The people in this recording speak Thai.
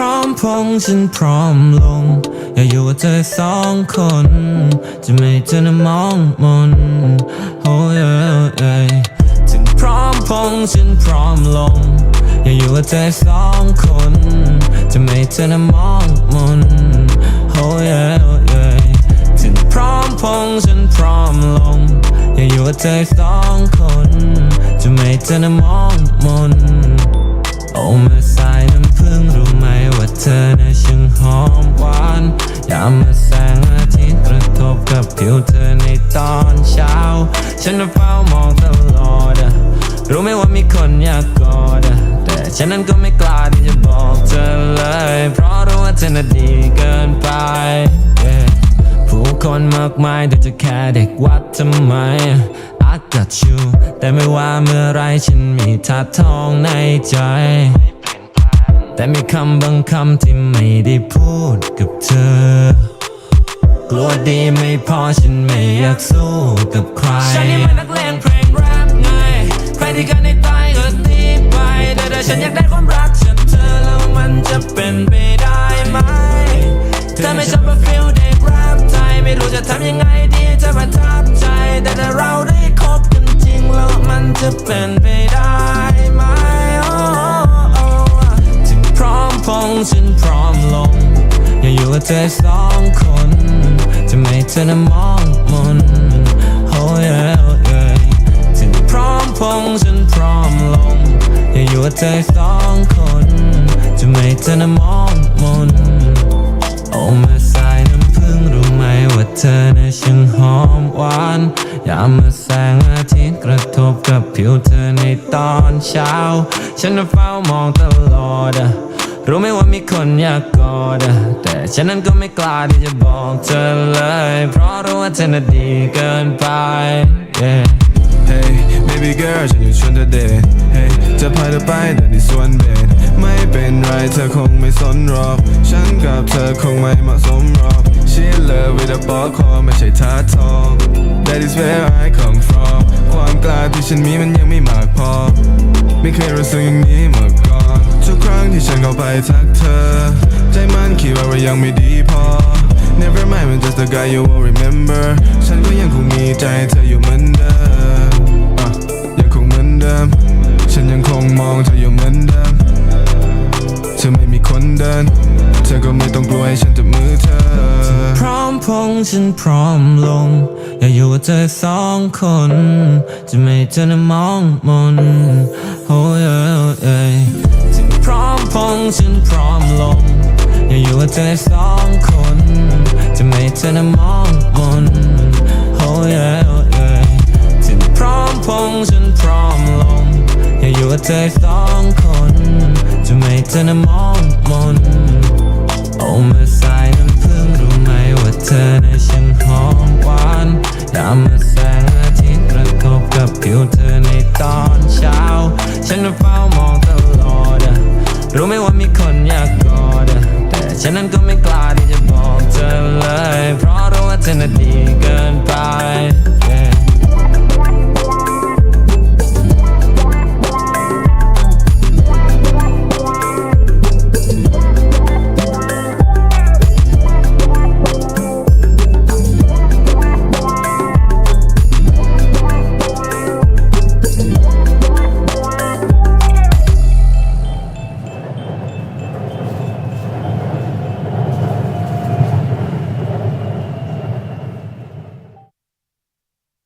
ร้อมพงฉันพร้อมลง อยากอยู่กับเธอสองคน จะไม่เธอนะมองมนโอ้ยเอ้ยถึงพร้อมพงฉันพร้อมลง อยากอยู่กับเธอสองคน จะไม่เธอนะมองมนโอ้ยเอ้ยถึงพร้อมพงฉันพร้อมลง อยากอยู่กับเธอสองคน จะไม่เธอนะมองมนโอ้เมื่อสายน้ำพึ่ง ยามแสงอาทิตย์กระทบกับผิวเธอในตอนเช้า ฉันเฝ้ามองตลอดอะรู้ไหมว่ามีคนอยากกอดอะแต่ฉันนั้นก็ไม่กล้าที่จะบอกเธอเลย เพราะรู้ว่าเธอน่ะดีเกินไป yeah ผู้คนมากมายแต่จะแค่เด็กวัดทำไม I got you แต่ไม่ว่าเมื่อไรฉันมีท่าทองในใจแต่มีคำบางคำที่ไม่ได้พูดกับเธอ ดีไม่พอฉันไม่อยากสู้กับใคร ฉันนี่มันนักเลงเพลงแรปไง ใครที่กันในตายก็ตีไป แต่ถ้าฉันอยากได้ความรักจากเธอแล้วมันจะเป็นไปได้ไหมเธอไม่ชอบมาฟิลเด็กแรปไทยไม่รู้จะทำยังไงดีจะประทับใจ แต่ถ้าเราได้คบกันจริงแล้วมันจะเป็นไปได้ไหมโอ้โอ้ถึงพร้อมพงฉันพร้อมลงอยากอยู่กับเธอสองคน จะไม่ให้เธอนะมองมนโอ้ยเอ้ยถึงพร้อมพงฉันพร้อมลง อย่าอยู่กับเธอสองคน จะไม่เธอนะมองมน โอ้มื่อสายน้ำพึ่งรู้ไหมว่าเธอน่ะช่างหอมหวานยามเมื่อแสงอาทิตย์กระทบกับผิวเธอในตอนเช้า ฉันเฝ้ามองตลอดอะ รู้ไหมว่ามีคนอยากกอดแต่ฉันนั้นก็ไม่กล้าที่จะบอกเธอเลย เพราะรู้ว่าเธอน่ะดีเกินไป yeah Hey baby girl ฉันอยู่ชนเธอเดท Hey จะพาเธอไปเดินในสวนเบนไม่เป็นไรเธอคงไม่สนหรอก ฉันกับเธอคงไม่เหมาะสมหรอก She love with a ปอกคอไม่ใช่ท่าทอง That is where I come from ความกล้าที่ฉันมีมันยังไม่มากพอ ไม่เคยรู้สึกอย่างนี้มาก่อน ทุกครั้งที่ฉันเข้าไปทักเธอ ใจมันคิดว่าเรายังไม่ดีพอ Never mind I'm just a guy you will remember ฉันก็ยังคงมีใจเธออยู่เหมือนเดิมอะยังคงเหมือนเดิม ฉันยังคงมองเธออยู่เหมือนเดิม เธอไม่มีคนเดิน เธอก็ไม่ต้องกลัวให้ฉันจับมือเธอ พร้อมพงฉันพร้อมลง อยากอยู่กับเธอสองคน จะไม่เธอนะมองมนโอ้ยเอ้ย งฉันพร้อมลง อยากอยู่กับเธอสองคน จะไม่เธอนะมองมนโอ้ยเอ้ยถึงพร้อมพงฉันพร้อมลง อยากอยู่กับเธอสองคน จะไม่ให้เธอนะมองมนโอ้เมื่อสายน้ำพึ่งรู้ไหมว่าเธอ รู้ไหมว่ามีคนอยากกอดแต่ฉันนั้นก็ไม่กล้าที่จะบอกเธอเลย เพราะรู้ว่าเธอน่ะดีเกินไป